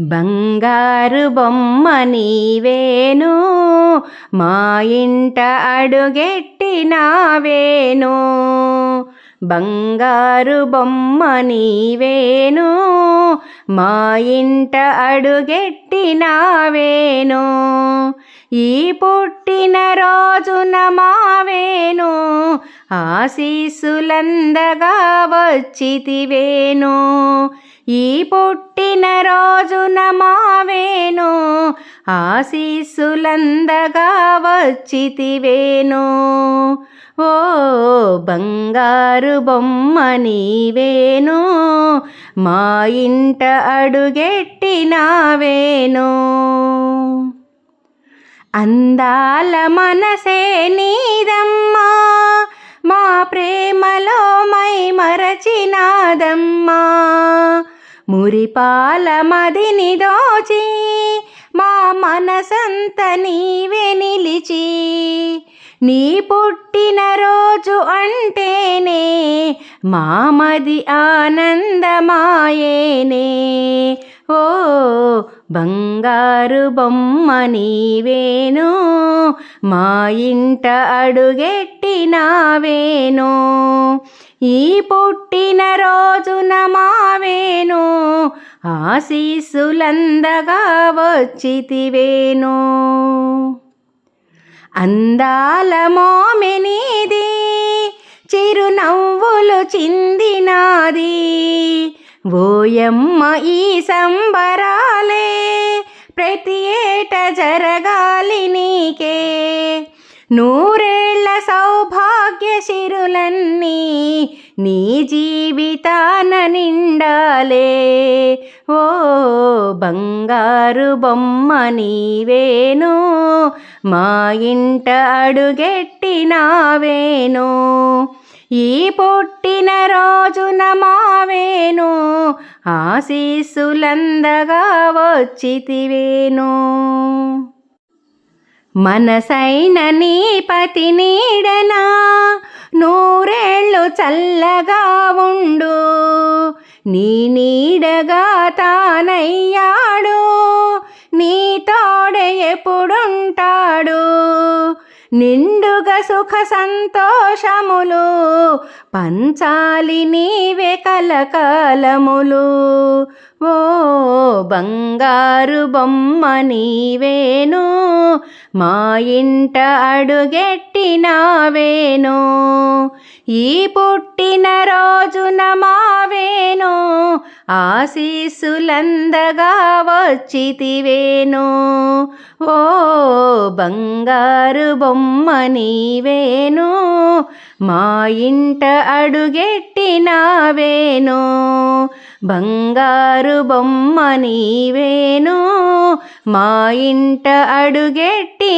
బంగారు బొమ్మ నీవేను మా ఇంట అడుగెట్టినావేను. బంగారు బొమ్మ నీవేను మా ఇంట అడుగెట్టినావేను ఈ పుట్టిన రోజున మావేను ఆశీస్సులందగా వచ్చితివేను ఈ పుట్టిన రోజున మావేను ఆశీసులందగా వచ్చితివేనో ఓ బంగారు బొమ్మ నీవేను మా ఇంట అడుగెట్టినావేను అందాల మనసే నీదమ్మా మా ప్రేమలో మై మరచినాదమ్మా మురిపాల మదిని దోచి మా మనసంత నీవే నిలిచి నీ పుట్టిన రోజు అంటేనే మామది ఆనందమాయేనే. ఓ బంగారు బొమ్మ నీవేను మా ఇంట అడుగెట్టినావేను. ఈ పుట్టిన రోజున మావేను ఆశీసులందగా వచ్చితివేను అందాల మోమెనిది చిరునవ్వులు చిందినాది. ఓయమ్మ ఈ సంబరాలే ప్రతి ఏట జరగాలి నీకే. నువ్వు శిరులన్నీ నీ జీవితాన నిండాలే. ఓ బంగారు బొమ్మ నీవేను మా ఇంట అడుగెట్టినావేను. ఈ పుట్టిన రోజున మావేను ఆశీస్సులందగా వచ్చితివేను. మనసైన నీ పతి నీడనా నూరేళ్ళు చల్లగా ఉండు. నీ నీడగా తానయ్యాడు. నీ తోడే ఎప్పుడుంటాడు. నిండుగా సుఖ సంతోషములు పంచాలి నీవే కలకాలములు. ఓ బంగారు బొమ్మ నీవేను మా ఇంట అడుగెట్టినావేను ఈ పుట్టిన రోజున మావేను ఆశీస్సులందగా వచ్చితివేను. ఓ బంగారు బొమ్మ నీవేను మా ఇంట అడుగెట్టినావేను? బంగారు బొమ్మ నీవేను? మా ఇంట అడుగెట్టినావేను?